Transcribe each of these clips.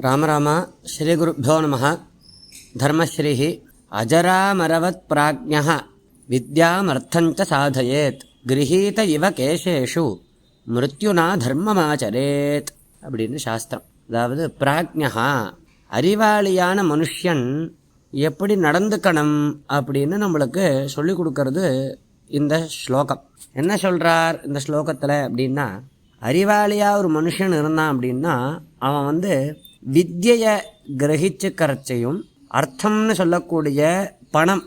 ராமராமா ஸ்ரீ குருப்போ நம. தர்மஸ்ரீ அஜராமரவத் பிராஜ்ய வித்யாமர்த்தஞ்ச சாதயேத். கிரகீத இவ கேசேஷு. மிருத்யுனா தர்மமாச்சரேத். அப்படின்னு சாஸ்திரம். அதாவது பிராஜ்யா அறிவாளியான மனுஷன் எப்படி நடந்துக்கணும் அப்படின்னு நம்மளுக்கு சொல்லிக் கொடுக்கறது இந்த ஸ்லோகம். என்ன சொல்கிறார் இந்த ஸ்லோகத்தில் அப்படின்னா அறிவாளியாக ஒரு மனுஷன் இருந்தான் அப்படின்னா அவன் வந்து வித்யையை கிரகிச்சுக்கிறச்சையும் அர்த்தம்னு சொல்லக்கூடிய பணம்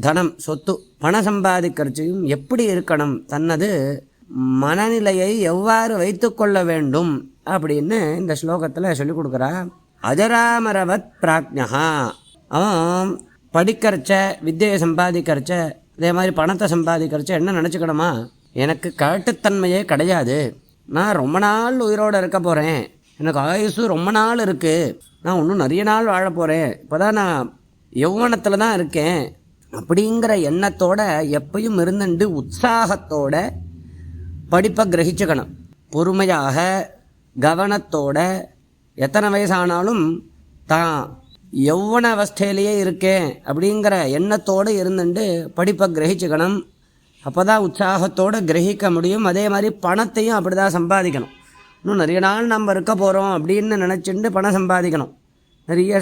தனம் சொத்து பணம் சம்பாதிக்கிறச்சையும் எப்படி இருக்கணும்? தன்னது மனநிலையை எவ்வாறு வைத்துக்கொள்ள வேண்டும்? அப்படின்னு இந்த ஸ்லோகத்தில் சொல்லிக் கொடுக்குறா. அஜராமரவத் பிராக்ஞா அவன் படிக்கிறச்ச வித்தியை சம்பாதிக்கிறச்ச அதே மாதிரி பணத்தை சம்பாதிக்கிறச்ச என்ன நினச்சிக்கணுமா? எனக்கு கழட்டுத்தன்மையே கிடையாது. நான் ரொம்ப நாள் உயிரோடு இருக்க போகிறேன் எனக்கு ஆயுசு ரொம்ப நாள் இருக்குது நான் இன்னும் நிறைய நாள் வாழ போகிறேன் இப்போ தான் நான் யௌவனத்தில் தான் இருக்கேன். அப்படிங்கிற எண்ணத்தோட எப்பயும் இருந்துட்டு உற்சாகத்தோட படிப்பை கிரகிச்சுக்கணும். பொறுமையாக கவனத்தோட எத்தனை வயசானாலும் தான் யௌவன அவஸ்தையிலேயே இருக்கேன் அப்படிங்கிற எண்ணத்தோடு இருந்துட்டு படிப்பை கிரகிச்சுக்கணும். அப்போ தான் உற்சாகத்தோடு கிரகிக்க முடியும். அதே மாதிரி பணத்தையும் அப்படி தான் சம்பாதிக்கணும். இன்னும் நிறைய நாள் நம்ம இருக்க போகிறோம் அப்படின்னு நினச்சிட்டு பணம் சம்பாதிக்கணும். நிறைய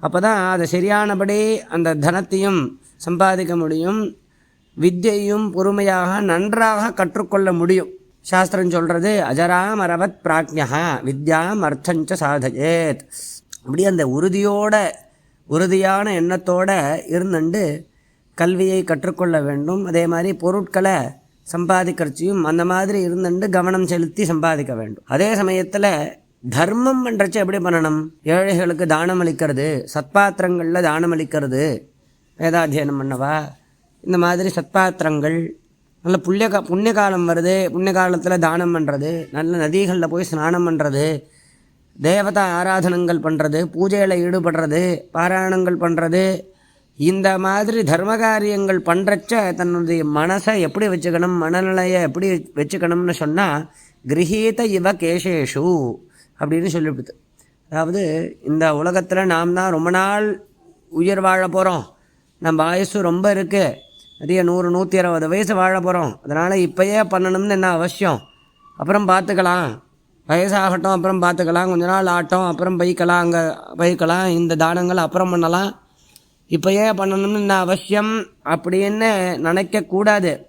அப்போ தான் அதை சரியானபடி அந்த தனத்தையும் சம்பாதிக்க முடியும். வித்தியையும் பொறுமையாக நன்றாக கற்றுக்கொள்ள முடியும். சாஸ்திரம் சொல்கிறது அஜராம் அரவத் பிராக்ஞா வித்யாம் அர்த்தஞ்ச சாதயேத். அப்படி அந்த உறுதியோட உறுதியான எண்ணத்தோடு இருந்துண்டு கல்வியை கற்றுக்கொள்ள வேண்டும். அதே மாதிரி பொருட்களை சம்பாதிக்கிறச்சியும் அந்த மாதிரி இருந்துட்டு கவனம் செலுத்தி சம்பாதிக்க வேண்டும். அதே சமயத்தில் தர்மம் பண்ணுறச்சு எப்படி பண்ணணும்? ஏழைகளுக்கு தானம் அளிக்கிறது சத்பாத்திரங்களில் தானம் அளிக்கிறது. வேதாத்தியனம் பண்ணவா? இந்த மாதிரி சத்பாத்திரங்கள் நல்ல புண்ணிய கா புண்ணிய காலம் வருது புண்ணிய காலத்தில் தானம் பண்ணுறது நல்ல நதிகளில் போய் ஸ்நானம் பண்ணுறது தேவதா ஆராதனங்கள் பண்ணுறது பூஜையில் ஈடுபடுறது பாராயணங்கள் பண்ணுறது இந்த மாதிரி தர்ம காரியங்கள் பண்ணுறச்ச தன்னுடைய மனசை எப்படி வச்சுக்கணும் மனநிலையை எப்படி வச்சுக்கணும்னு சொன்னால் கிரகீத இவ கேசேஷு அப்படின்னு சொல்லிவிடுது. அதாவது இந்த உலகத்தில் நாம் தான் ரொம்ப நாள் உயிர் வாழ போகிறோம் நம்ம ஆயுசு ரொம்ப இருக்குது நிறைய நூறு நூற்றி அறுபது வயசு வாழ போகிறோம் அதனால் இப்போயே பண்ணணும்னு என்ன அவசியம்? அப்புறம் பார்த்துக்கலாம் வயசாகட்டும் அப்புறம் பார்த்துக்கலாம் கொஞ்ச நாள் ஆட்டம் அப்புறம் பைக்கலாம் அங்கே பைக்கலாம். இந்த தானங்கள் அப்புறம் பண்ணலாம். இப்போயே பண்ணணும்னு என்ன அவசியம்? அப்படின்னு நினைக்கக்கூடாது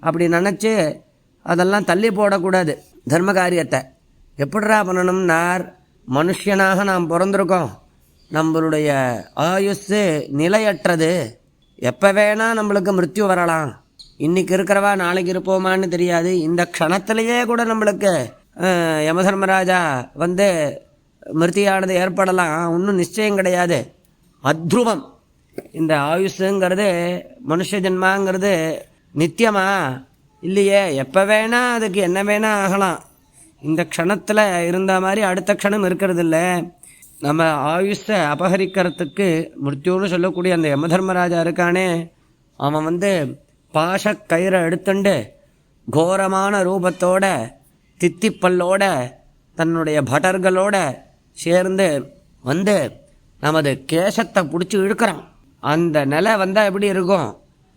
அப்படி நினச்சி அதெல்லாம் தள்ளி போடக்கூடாது. தர்ம காரியத்தை எப்படிரா பண்ணணும்னார்? மனுஷனாக நாம் பிறந்திருக்கோம். நம்மளுடைய ஆயுஸ்ஸு நிலையற்றது. எப்போ வேணால் நம்மளுக்கு மிருத்யு வரலாம். இன்றைக்கி இருக்கிறவா நாளைக்கு இருப்போமான்னு தெரியாது. இந்த க்ஷணத்திலேயே கூட நம்மளுக்கு யமதர்மராஜா வந்து மிருத்தியானது ஏற்படலாம். ஒன்றும் நிச்சயம் கிடையாது. அத்ருவம். இந்த ஆயுஷுங்கிறது மனுஷ ஜென்மாங்கிறது நித்தியமா? இல்லையே. எப்போ வேணால் அதுக்கு என்ன வேணால் ஆகலாம். இந்த க்ஷணத்தில் இருந்த மாதிரி அடுத்த க்ஷணம் இருக்கிறது இல்லை நம்ம ஆயுஷை அபகரிக்கிறதுக்கு மிருத்யூன்னு சொல்லக்கூடிய அந்த யமதர்மராஜா இருக்கானே அவன் வந்து பாஷ கயிறை எடுத்துண்டு கோரமான ரூபத்தோட தித்திப்பல்லோட தன்னுடைய பட்டர்களோட சேர்ந்து வந்து நமது கேசத்தை பிடிச்சி இழுக்கிறான். அந்த நிலை வந்தால் எப்படி இருக்கும்?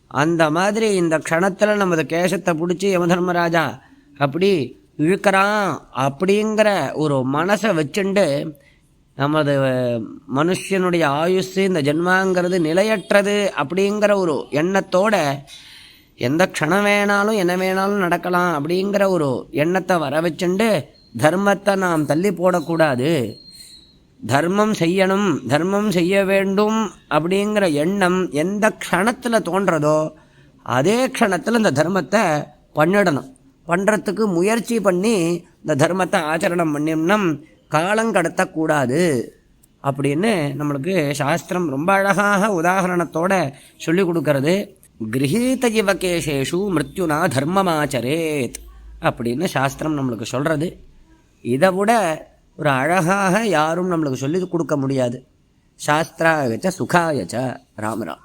அந்த மாதிரி இந்த க்ஷணத்தில் நமது கேசத்தை பிடிச்சி யமதர்மராஜா அப்படி இழுக்கிறான் அப்படிங்கிற ஒரு மனசை வச்சுண்டு நமது மனுஷனுடைய ஆயுஷ் இந்த ஜென்மாங்கிறது நிலையற்றது அப்படிங்கிற ஒரு எண்ணத்தோட எந்த க்ஷணம் வேணாலும் என்ன வேணாலும் நடக்கலாம் அப்படிங்கிற ஒரு எண்ணத்தை வர வச்சுண்டு தர்மத்தை நாம் தள்ளி போடக்கூடாது. தர்மம் செய்யணும் தர்மம் செய்ய வேண்டும் அப்படிங்கிற எண்ணம் எந்த க்ஷணத்தில் தோன்றதோ அதே க்ஷணத்தில் இந்த தர்மத்தை பண்ணிடணும். பண்ணுறதுக்கு முயற்சி பண்ணி இந்த தர்மத்தை ஆச்சரணம் பண்ணினோம்னா காலம் கடத்தக்கூடாது அப்படின்னு நம்மளுக்கு சாஸ்திரம் ரொம்ப அழகாக உதாகரணத்தோட சொல்லி கொடுக்கறது. கிரகீத ஜீவகேஷேஷு மிருத்யுனா தர்மமாச்சரேத் அப்படின்னு சாஸ்திரம் நம்மளுக்கு சொல்கிறது இதை விட ஒரு அழகாக யாரும் நம்மளுக்கு சொல்லி கொடுக்க முடியாது. சாஸ்திராயச்ச சுகாயச்ச ராமராம்